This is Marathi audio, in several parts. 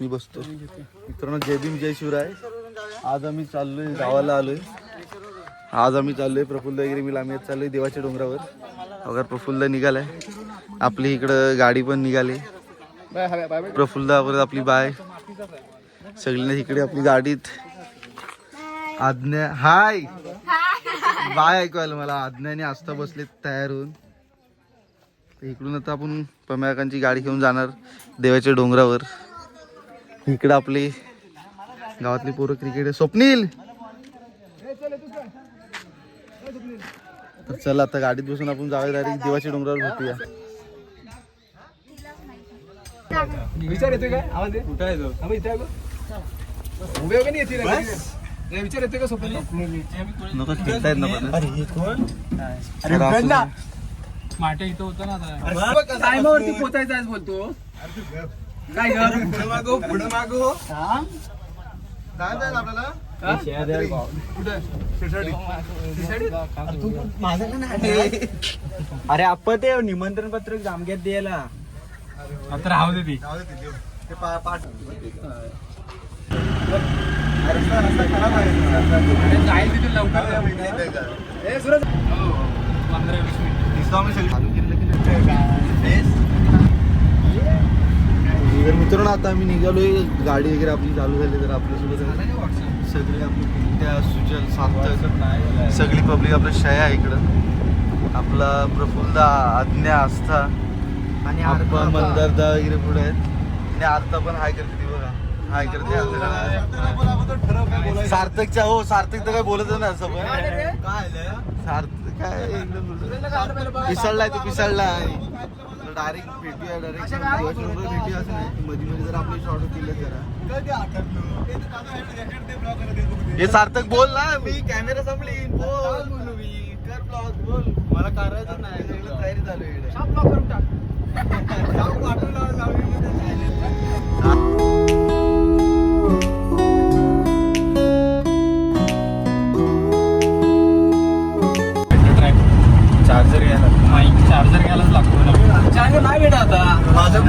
मी बसतो. मित्रांनो जय भीम जय शिवराय. आज आम्ही चाललोय गावाला आलोय. आज आम्ही चाललोय प्रफुल्ल वगैरे मी आम्ही आज चाललोय देवाच्या डोंगरावर. अगर प्रफुल्ल निघालाय आपली इकडं गाडी पण निघाली. प्रफुल्ल परत आपली बाय. सगळ्यांना इकडे आपली गाडीत. आज्ञा हाय! बाय ऐकवायला मला. आज्ञाने आस्था बसले तयार होऊन तर इकडून आता आपण पम्याकांची गाडी घेऊन जाणार देवाच्या डोंगरावर. इकडं आपली गावातली पोरं क्रिकेट स्वप्नील! तर चला आता गाडीत बसून आपण जाऊया डायरेक्ट देवाच्या डोंगरावर भेटूया. विचार येतोय काय? आवाज आहे कुठं आहे तो? आम्ही इथे आहे बघ. उभे वगैरे येते विचार येतोय का स्वप्नील नको नको. माटे इथं होतं ना आता. टायमावरती पोचायचं आज बोलतो. काय? पुढं मागो पुढं मागो. काय जायचं आपल्याला? अरे आपण ते निमंत्रण पत्रक जामग्यात द्यायला. आता राहू दे ती. ते पा- पाठ. जाईल तिथे लवकर. पंधरा वीस मिनिट. चालू केलं की तर मित्रांनो आता आम्ही निघालोय गाडी वगैरे आपली चालू झाली तर आपल्यासोबत सगळे आपले त्या सुजल सगळी पब्लिक आपल्या शया आहे इकडं. आपला प्रफुल्ल आज्ञा आस्था आणि आप्पा मलदारदा वगैरे पुढे आहेत. आणि आर्था पण हाय करते ती बघा. हाय करते. सार्थकच्या हो सार्थक तर काय बोलत नाही असं पण. सार्थक काय एकदम पिसळलाय तो पिसळलाय. डायरेक्ट भेटूया डायरेक्ट भेटूया असं नाही मध्ये मध्ये जर आपले शॉर्ट केले जरा. हे सार्थक बोल ना मी कॅमेरा संपली बोल. मी. कर ब्लॉग बोल. मला करायचं नाही तयारी चालू आहे करून टाक.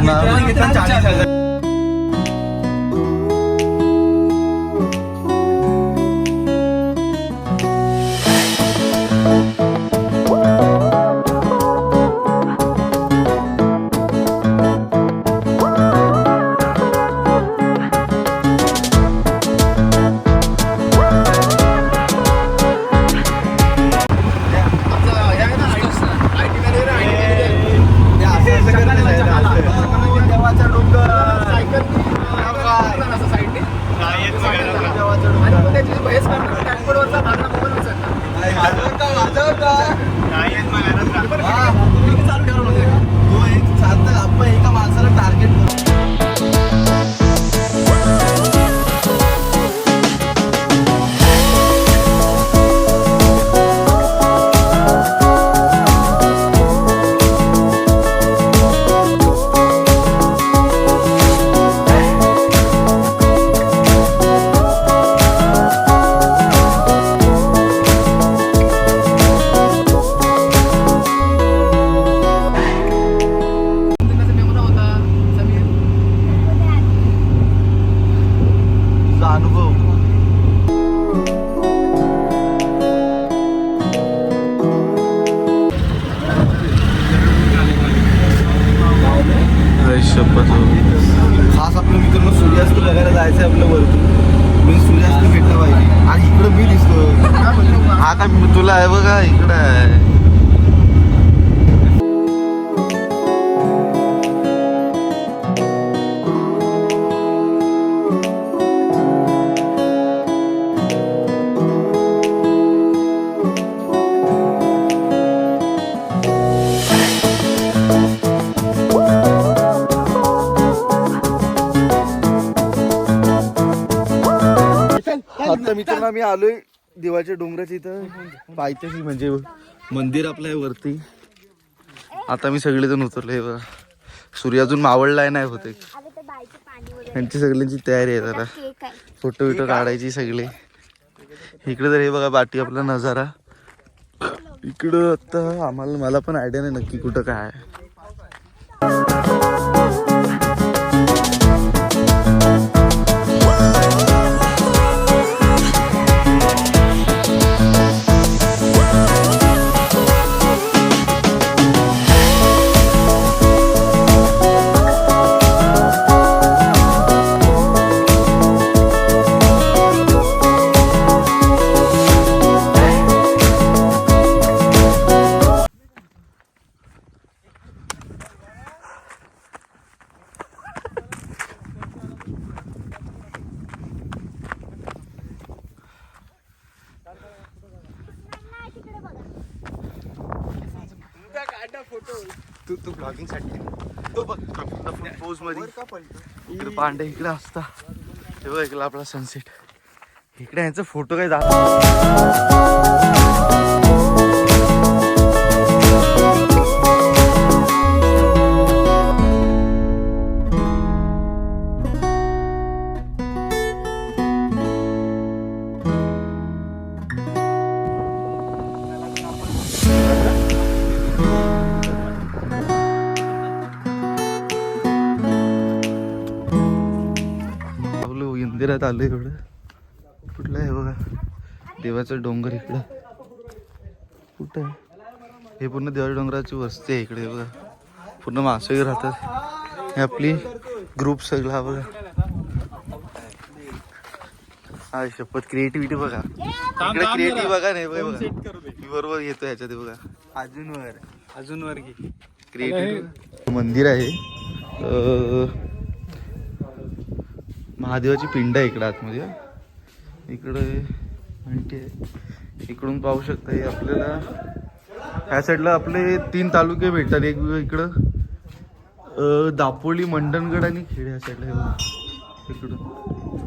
चाळीस हजार जायचं आहे आपलं वरतून. मी सूर्यास्त भेटला पाहिजे. आणि इकडं मी दिसतो आता मी तुला आहे बघा इकडं आहे. मित्रांनो मी आलोय देवाच्या डोंगराच्या इथं. पायथ्याशी म्हणजे मंदिर आपलं आहे वरती. आता मी सगळेजण उतरले बघा. सूर्य अजून मावळलाय नाही होते यांची सगळ्यांची तयारी आहे जरा. फोटो बिटो काढायची सगळे. इकडे तर हे बघा बाटी आपला नजारा. इकडं आता आम्हाला मला पण आयडिया नाही नक्की कुठं काय आहे. तू तू ब्लॉगिंगसाठी तो बघ. प्रफुल्ल फुल पोजमध्ये. इकडे पांडे इकडे असता. हे बघ इकडे आपला सनसेट इकडे यांचा फोटो काय जात मंदिरात आलो एवढं. कुठलं आहे बघा? देवाचं डोंगर इकडं. कुठं आहे? हे पूर्ण देवाच्या डोंगराची वस्ती आहे इकडे बघा. पूर्ण मासे राहतात. हे आपली ग्रुप सगळा बघा. हा शपथ क्रिएटिव्हिटी बघा. इकडे क्रिएटिव्ह बघा नाही बघा. बघा बरोबर येतो ह्याच्यात बघा. अजून वर अजून वर क्रिएटिव्ह मंदिर आहे. महादेवाची पिंड आहे इकडं आतमध्ये. इकडे म्हणते इकडून पाहू शकता हे आपल्याला. ह्या साईडला आपले तीन तालुके भेटतात. एक इकडं दापोली मंडणगड आणि खेड ह्या साईडला हे इकडून.